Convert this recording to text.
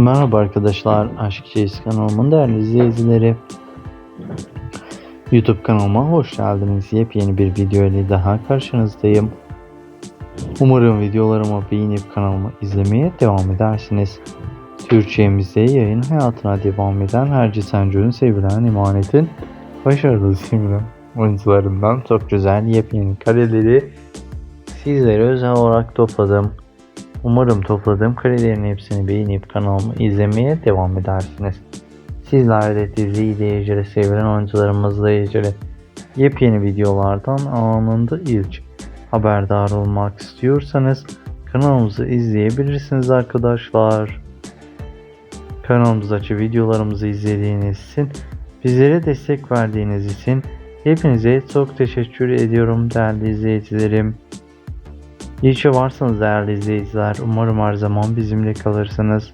Merhaba arkadaşlar, Aşk Çeyiz kanalımın değerli izleyicileri. YouTube kanalıma hoş geldiniz. Yepyeni bir video ile daha karşınızdayım. Umarım videolarımı beğenip kanalımı izlemeye devam edersiniz. Türkçemizde yayın hayatına devam eden Herci Senco'nun sevilen emanetin başarılı simülen oyuncularından çok güzel yepyeni kareleri sizlere özel olarak topladım. Umarım topladığım karelerin hepsini beğenip kanalımı izlemeye devam edersiniz. Sizler de dizi izleyicileri, sevilen oyuncularımızla ilgili yepyeni videolardan anında ilk haberdar olmak istiyorsanız kanalımızı izleyebilirsiniz arkadaşlar. Kanalımızdaki videolarımızı izlediğiniz için, bizlere destek verdiğiniz için hepinize çok teşekkür ediyorum değerli izleyicilerim. İyi ki varsınız değerli izleyiciler. Umarım her zaman bizimle kalırsınız.